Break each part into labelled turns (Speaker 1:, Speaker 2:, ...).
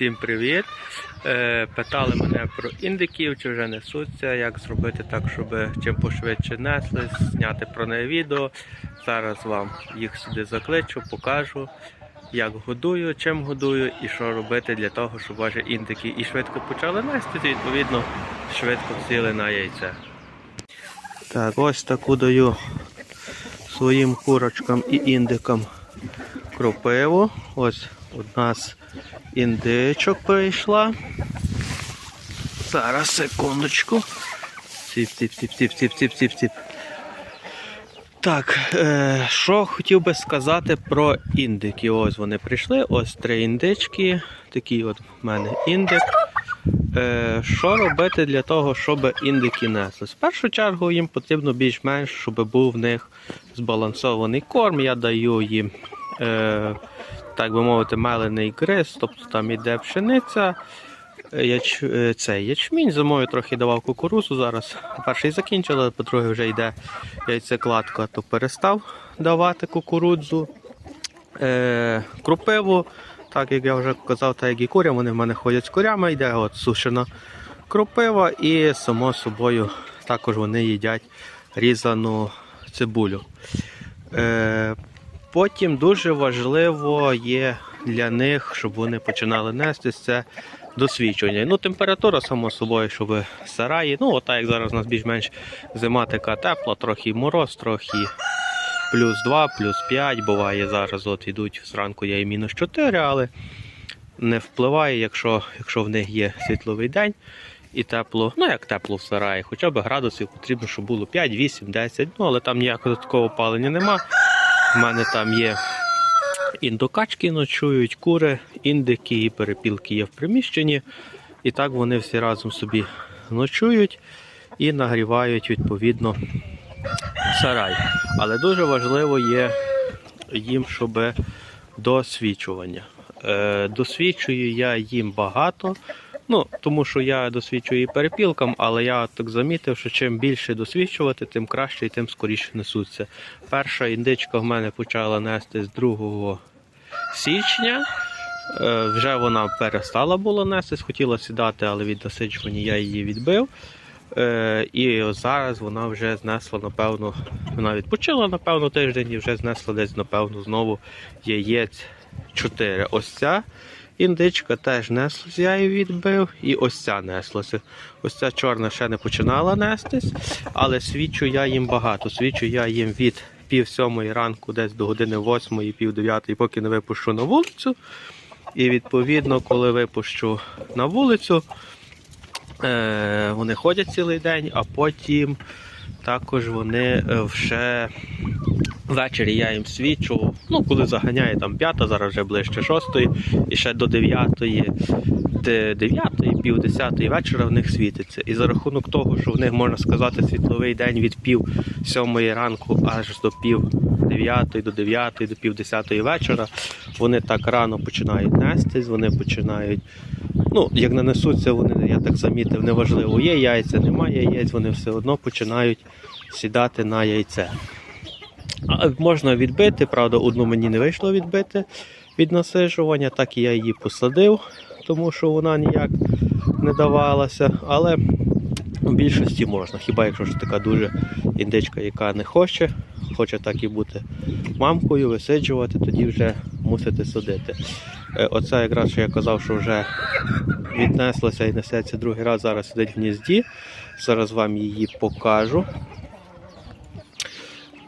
Speaker 1: Всім привіт! Е, Питали мене про індиків, чи вже несуться, як зробити так, щоб чим пошвидше несли, зняти про неї відео. Зараз вам їх сюди закличу, покажу, як годую, чим годую і що робити для того, щоб ваші індики і швидко почали нести, і відповідно швидко сіли на яйце. Так, ось таку даю своїм курочкам і індикам кропиву. Ось у нас індичок прийшла. Зараз секундочку. Ціп. Так, е, що хотів би сказати про індики. Ось вони прийшли. Ось три індички. Такий от в мене індик. Е, що робити для того, щоб індики несли? В першу чергу їм потрібно більш-менш, щоб був в них збалансований корм. Я даю їм, е, так би мовити, мелений гриз, тобто там іде пшениця. е, Яч, е, цей ячмінь зимою трохи давав кукурузу зараз. Перший закінчили, по-друге, вже йде яйцекладка, то перестав давати кукурудзу. Е, крупиву, так як я вже казав, так як і курям, вони в мене ходять з курями, йде от сушена крупива і само собою також вони їдять різану цибулю. Е, потім дуже важливо є для них, щоб вони починали нестись, це досвідчення. Ну, температура, само собою, щоб сараї. Ну, от так як зараз у нас більш-менш зима така тепла, трохи мороз, трохи плюс 2, плюс 5. Буває зараз, от йдуть зранку я і мінус 4, але не впливає, якщо, якщо в них є світловий день і тепло, ну як тепло в сараї, хоча б градусів потрібно, щоб було 5, 8, 10, ну але там ніякого такого опалення нема. У мене там є індокачки ночують, кури, індики і перепілки є в приміщенні. І так вони всі разом собі ночують і нагрівають відповідно сарай. Але дуже важливо є їм, щоб досвідчування. Е, досвідчую я їм багато. Ну, тому що я досвідчую і перепілкам, але я так замітив, що чим більше досвідчувати, тим краще і тим скоріше несуться. Перша індичка в мене почала нести з 2 січня. Е, вже вона перестала було нестись, хотіла сідати, але від досиджування я її відбив. Е, і зараз вона вже знесла, напевно, вона відпочила, напевно, тиждень і вже знесла десь, напевно, знову яєць 4. Ось ця індичка теж неслась, я її відбив, і ось ця неслася. Ось ця чорна ще не починала нестись, але свічу я їм багато. Свічу я їм від пів сьомої ранку, десь до години восьмої, пів дев'ятої, поки не випущу на вулицю. І відповідно, коли випущу на вулицю, Е, вони ходять цілий день, а потім також вони е, вже ввечері я їм свічу. Ну, коли заганяє там п'ята, зараз вже ближче шостої, і ще до дев'ятої, дев'ятої, пів десятої вечора в них світиться. І за рахунок того, що в них можна сказати світловий день від пів сьомої ранку аж до пів дев'ятої, до дев'ятої, до пів десятої вечора, вони так рано починають нестись, вони починають. Ну, як нанесуться, вони, я так замітив, неважливо, є яйця, немає яєць, вони все одно починають сідати на яйце. А можна відбити, правда, одну мені не вийшло відбити від насиджування, так і я її посадив, тому що вона ніяк не давалася. Але в більшості можна. Хіба якщо ж така дуже індичка, яка не хоче, хоче так і бути мамкою, висиджувати, тоді вже мусите садити. Е, Оце якраз що я казав, що вже віднеслася і несеться другий раз, зараз сидить в гнізді. Зараз вам її покажу.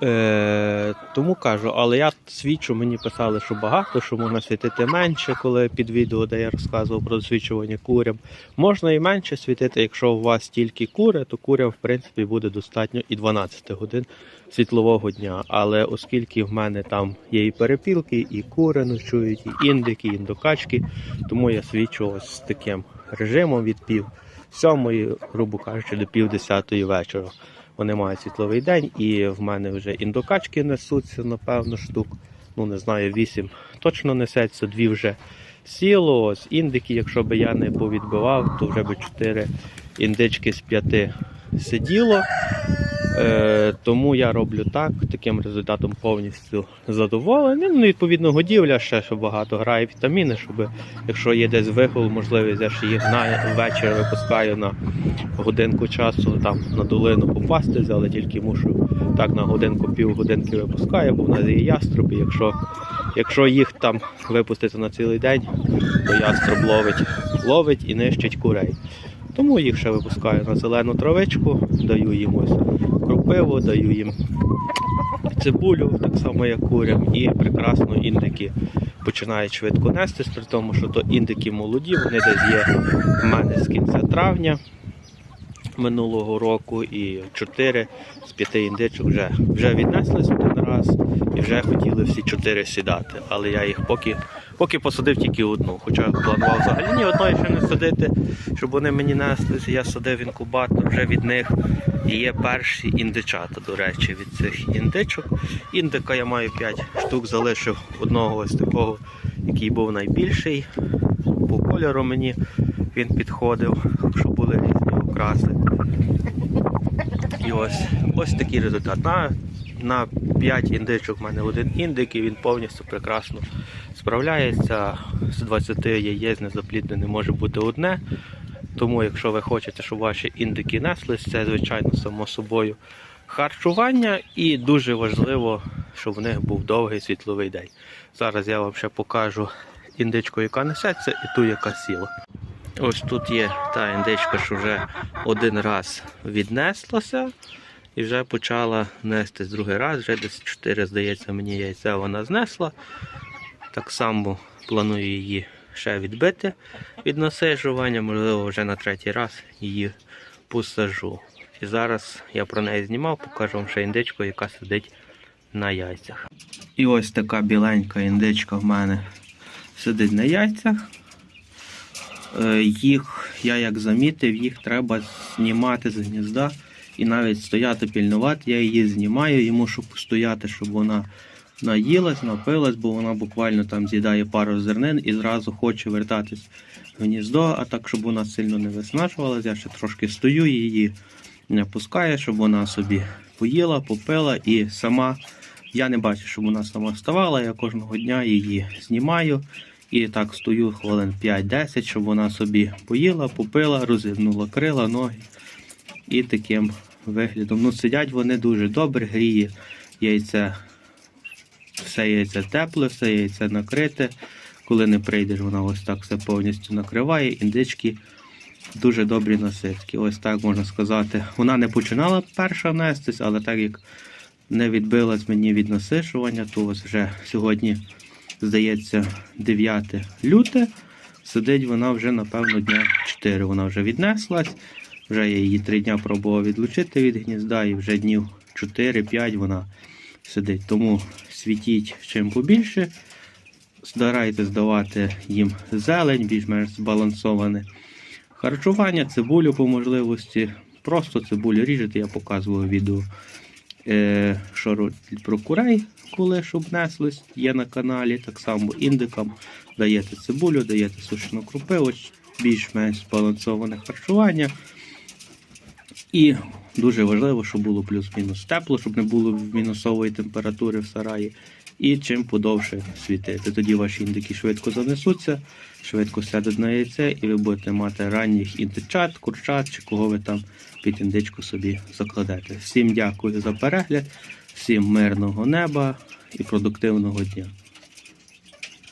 Speaker 1: Е, тому кажу, але я свідчу, мені писали, що багато, що можна світити менше, коли під відео, де я розказував про досвідчування курям. Можна і менше світити, якщо у вас тільки кури, то курям в принципі буде достатньо і 12 годин світлового дня. Але оскільки в мене там є і перепілки, і кури ночують, і індики, і індокачки, тому я свідчу ось з таким режимом від пів сьомої, грубо кажучи, до пів десятої вечора. Вони мають світловий день, і в мене вже індокачки несуться, напевно, штук. Ну, не знаю, вісім точно несеться, дві вже сіло. Ось індики, якщо би я не повідбивав, то вже би чотири індички з п'яти сиділо. Е, тому я роблю так, таким результатом повністю задоволений. Ну, відповідно, годівля ще що багато грає вітаміни, щоб якщо є десь вигул, можливість, я ж їх на вечір випускаю на годинку часу там на долину попасти, але тільки мушу так на годинку, півгодинки випускаю, бо в нас є яструби. Якщо, якщо їх там випустити на цілий день, то яструб ловить, ловить і нищить курей. Тому їх ще випускаю на зелену травичку, даю їм ось кропиву, даю їм. Цибулю, так само як курям, і прекрасно індики починають швидко нестись, при тому, що то індики молоді, вони десь є в мене з кінця травня минулого року, і 4 з 5 індичок вже, вже віднеслись один раз і вже хотіли всі 4 сідати. Але я їх поки, поки посадив тільки одну. Хоча планував взагалі ні одної ще не садити, щоб вони мені неслись. Я садив інкубатор вже від них. І є перші індичата, до речі, від цих індичок. Індика я маю 5 штук, залишив одного ось такого, який був найбільший. По кольору мені він підходив, щоб були різні окраси. Ось, ось такий результат. На, на 5 індичок в мене один індик, і він повністю прекрасно справляється. З 20 яєць незапліднене може бути одне. Тому, якщо ви хочете, щоб ваші індики неслись, це звичайно само собою харчування, і дуже важливо, щоб в них був довгий світловий день. Зараз я вам ще покажу індичку, яка несеться, і ту, яка сіла. Ось тут є та індичка, що вже один раз віднеслася і вже почала нестись другий раз. Вже десь 4, здається, мені яйця вона знесла. Так само планую її ще відбити від насиджування, можливо, вже на третій раз її посажу. І зараз я про неї знімав, покажу вам ще індичку, яка сидить на яйцях. І ось така біленька індичка в мене сидить на яйцях. Е, Їх, я як замітив, їх треба знімати з гнізда і навіть стояти пільнувати. Я її знімаю, і мушу постояти, щоб вона наїлась, напилась, бо вона буквально там з'їдає пару зернин і зразу хоче вертатись в гніздо, а так, щоб вона сильно не виснажувалась, я ще трошки стою, її не пускаю, щоб вона собі поїла, попила і сама. Я не бачу, щоб вона сама вставала, я кожного дня її знімаю. І так стою хвилин 5-10, щоб вона собі поїла, попила, розігнула крила, ноги. І таким виглядом. Ну, сидять вони дуже добре, гріє яйце. Все яйце тепле, все яйце накрите. Коли не прийдеш, вона ось так все повністю накриває. Індички дуже добрі наситки. Ось так можна сказати. Вона не починала перша нестись, але так як не відбилась мені від насишування, то ось вже сьогодні здається, 9 люте. Сидить вона вже, напевно, дня 4. Вона вже віднеслась. Вже я її 3 дня пробував відлучити від гнізда, і вже днів 4-5 вона сидить. Тому світіть чим побільше. Старайтесь давати їм зелень, більш-менш збалансоване харчування, цибулю по можливості. Просто цибулю ріжете, я показував відео що робить про курей, коли щоб неслись, є на каналі. Так само індикам даєте цибулю, даєте сушену крупиву, більш-менш збалансоване харчування. І дуже важливо, щоб було плюс-мінус тепло, щоб не було мінусової температури в сараї. І чим подовше світити. Тоді ваші індики швидко занесуться, швидко сядуть на яйце, і ви будете мати ранніх індичат, курчат чи кого ви там під індичку собі закладете. Всім дякую за перегляд, всім мирного неба і продуктивного дня.